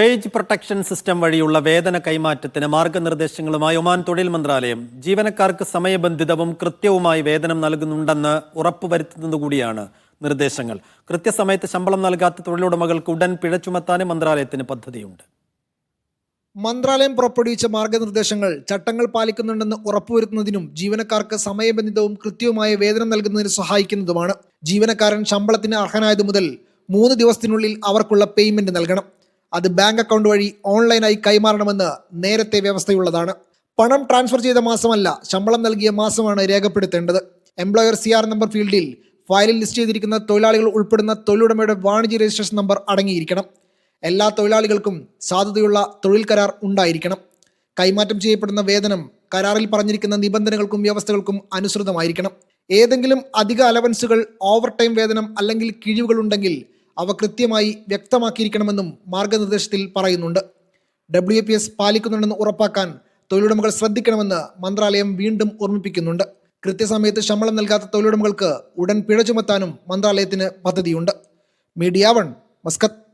Wage protection system വഴിയുള്ള വേതന കൈമാറ്റത്തിന് മാർഗനിർദ്ദേശങ്ങളുമായി Oman തൊഴിൽ മന്ത്രാലയം ജീവനക്കാർക്ക് സമയബന്ധിതവും കൃത്യവുമായി വേതനം നൽകുന്നുണ്ടെന്ന് ഉറപ്പുവരുത്തുന്നതുകൂടിയാണ് നിർദ്ദേശങ്ങൾ. കൃത്യസമയത്ത് ശമ്പളം നൽകാത്ത തൊഴിലുടമകൾക്ക് ഉടൻ പിഴ ചുമത്താനും മന്ത്രാലയത്തിന് പദ്ധതിയുണ്ട്. മന്ത്രാലയം പുറപ്പെടുവിച്ച മാർഗനിർദ്ദേശങ്ങൾ ചട്ടങ്ങൾ പാലിക്കുന്നുണ്ടെന്ന് ഉറപ്പുവരുത്തുന്നതിനും ജീവനക്കാർക്ക് സമയബന്ധിതവും കൃത്യവുമായ വേതനം നൽകുന്നതിന് സഹായിക്കുന്നതുമാണ്. ജീവനക്കാരൻ ശമ്പളത്തിന് അർഹനായതു മുതൽ മൂന്ന് ദിവസത്തിനുള്ളിൽ അവർക്കുള്ള പേയ്മെന്റ് നൽകണം. അത് ബാങ്ക് അക്കൗണ്ട് വഴി ഓൺലൈനായി കൈമാറണമെന്ന് നേരത്തെ വ്യവസ്ഥയുള്ളതാണ്. പണം ട്രാൻസ്ഫർ ചെയ്ത മാസമല്ല ശമ്പളം നൽകിയ മാസമാണ് രേഖപ്പെടുത്തേണ്ടത്. എംപ്ലോയർ സി ആർ നമ്പർ ഫീൽഡിൽ ഫയലിൽ ലിസ്റ്റ് ചെയ്തിരിക്കുന്ന തൊഴിലാളികൾ ഉൾപ്പെടുന്ന തൊഴിലുടമയുടെ വാണിജ്യ രജിസ്ട്രേഷൻ നമ്പർ അടങ്ങിയിരിക്കണം. എല്ലാ തൊഴിലാളികൾക്കും സാധ്യതയുള്ള തൊഴിൽ കരാർ ഉണ്ടായിരിക്കണം. കൈമാറ്റം ചെയ്യപ്പെടുന്ന വേതനം കരാറിൽ പറഞ്ഞിരിക്കുന്ന നിബന്ധനകൾക്കും വ്യവസ്ഥകൾക്കും അനുസൃതമായിരിക്കണം. ഏതെങ്കിലും അധിക അലവൻസുകൾ ഓവർ ടൈം വേതനം അല്ലെങ്കിൽ കിഴിവുകൾ ഉണ്ടെങ്കിൽ അവ കൃത്യമായി വ്യക്തമാക്കിയിരിക്കണമെന്നും മാർഗനിർദ്ദേശത്തിൽ പറയുന്നുണ്ട്. ഡബ്ല്യു പി എസ് പാലിക്കുന്നുണ്ടെന്ന് ഉറപ്പാക്കാൻ തൊഴിലുടമകൾ ശ്രദ്ധിക്കണമെന്ന് മന്ത്രാലയം വീണ്ടും ഓർമ്മിപ്പിക്കുന്നുണ്ട്. കൃത്യസമയത്ത് ശമ്പളം നൽകാത്ത തൊഴിലുടമകൾക്ക് ഉടൻ പിഴ ചുമത്താനും മന്ത്രാലയത്തിന് പദ്ധതിയുണ്ട്. മീഡിയ വൺ മസ്കത്ത്.